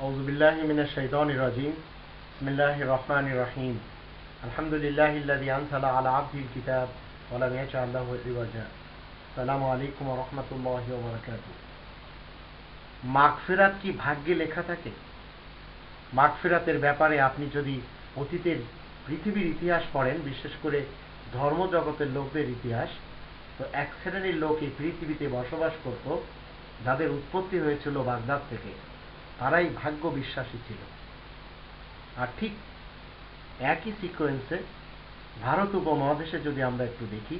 أعوذ بالله من الشيطان الرجيم بسم الله الرحمن الرحيم الحمد لله الذي أنزل على عبده الكتاب ولم يجعل له عوجا السلام عليكم ورحمة الله وبركاته মাগফিরাত কি ভাগ্যে লেখা থাকে মাগফিরাতের ব্যাপারে আপনি যদি অতীতের পৃথিবীর ইতিহাস পড়েন বিশেষ করে ধর্মজগতের লোকদের ইতিহাস তো এক শ্রেণীর লোক এই পৃথিবীতে বসবাস করত যাদের উৎপত্তি হয়েছিল বাগদাদ থেকে তারাই ভাগ্য বিশ্বাসী ছিল। আর ঠিক একই সিকোয়েন্সে ভারত উপমহাদেশে যদি আমরা একটু দেখি,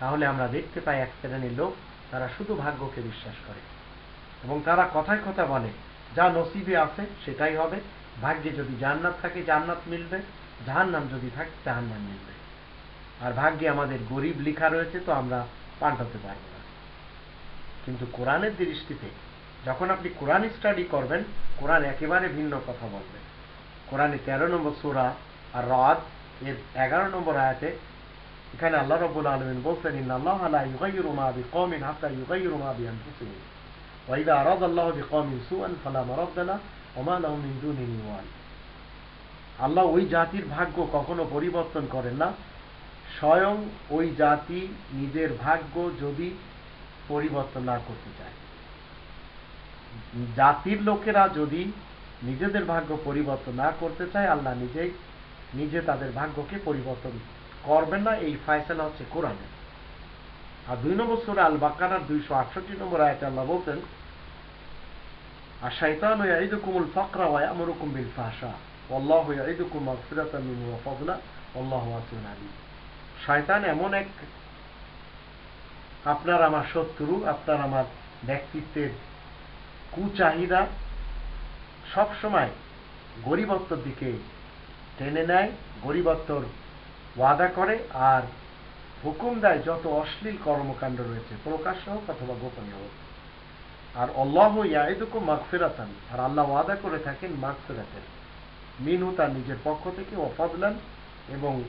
তাহলে আমরা দেখতে পাই এক শ্রেণির লোক, তারা শুধু ভাগ্যকে বিশ্বাস করে এবং তারা কথায় কথা বলে, যা নসিবে আছে, সেটাই হবে। ভাগ্যে যদি জান্নাত থাকে, জান্নাত মিলবে। জাহান্নাম যদি থাকে, জাহান্নাম মিলবে। আর ভাগ্যে আমাদের গরিব লেখা রয়েছে, তো আমরা পাল্টাতে পারব না। কিন্তু কোরআনের দৃষ্টিতে যখন আপনি কোরআন স্টাডি করবেন, কোরআন একেবারে ভিন্ন কথা বলবে। কোরআনে তেরো নম্বর সুরা আর রাত এর এগারো নম্বর আয়াতে এখানে আল্লাহ রব্বুল আলমিন বলছেন ইন আল্লাহ আলা ইউগাইয়িরু মা বিকওমিন হাত্তা বিকওমিন সুআন ফালা আল্লাহ ওই জাতির ভাগ্য কখনো পরিবর্তন করেন না। স্বয়ং ওই জাতি নিজের ভাগ্য যদি পরিবর্তন না করতে চায়। জাতির লোকেরা যদি নিজেদের ভাগ্য পরিবর্তন না করতে চায়, আল্লাহ নিজেই, নিজে তাদের ভাগ্যকে পরিবর্তন করবেন না। এই ফায়সালা হচ্ছে কোরআনে আর দুই নম্বর সুরা আল বাকারার দুইশো আটষট্টি নম্বর আয়তে আল্লাহ বলতেন আর শৈতান ইয়াইদুকুমুল ফাকরা ওয়া ইয়ামুরুকুম বিল ফাহশা। ওয়াল্লাহু ইয়াইদুকুম মাগফিরাতাম মিনহু ওয়া ফাদলা। ওয়াল্লাহু ওয়াসিউন আলিম। শয়তান এমন এক, আপনার আমার শত্রু, আপনার আমার ব্যক্তিত্বের কুচাহিদা সবসময় গরিবত্বর দিকে টেনে নেয়, গরিবত্বর ওয়াদা করে আর হুকুম দেয় যত অশ্লীল কর্মকাণ্ড রয়েছে, প্রকাশ্য হোক অথবা গোপনীয় হোক। আর অল্লাহ ইয়াইদুকু মাগফিরাতান, আর আল্লাহ ওয়াদা করে থাকেন মাগফিরাতের। মিনহু তার নিজের পক্ষ থেকে ওফাদলান এবং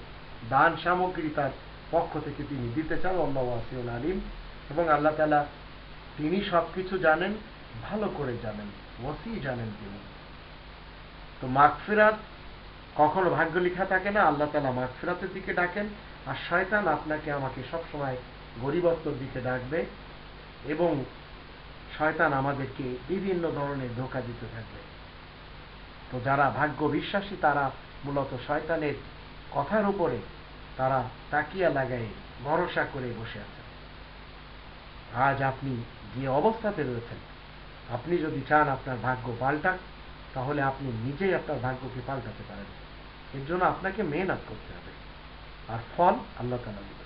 দান সামগ্রী তার পক্ষ থেকে তিনি দিতে চান অল্লাহ ওয়াসিউল আলিম। এবং আল্লাহ তালা তিনি সবকিছু জানেন ভালো করে জানেন, ওসি জানেন তিনি। তো মাগফিরাত কখনো ভাগ্য লেখা থাকে না, আল্লাহ তালা মাগফিরাতের দিকে ডাকেন, আর শয়তান আপনাকে আমাকে সবসময় গরিবত্বর দিকে ডাকবে এবং শয়তান আমাদেরকে বিভিন্ন ধরনের ধোকা দিতে থাকবে। তো যারা ভাগ্য বিশ্বাসী, তারা মূলত শয়তানের কথার উপরে তারা তাকিয়া লাগায় ভরসা করে বসে আছেন। আজ আপনি যে অবস্থাতে রয়েছেন আপনি যদি চান আপনার ভাগ্য পাল্টাক, তাহলে আপনি নিজেই আপনার ভাগ্যকে পাল্টাতে পারেন। এর জন্য আপনাকে মেহনত করতে হবে। আর ফল আল্লাহ তালা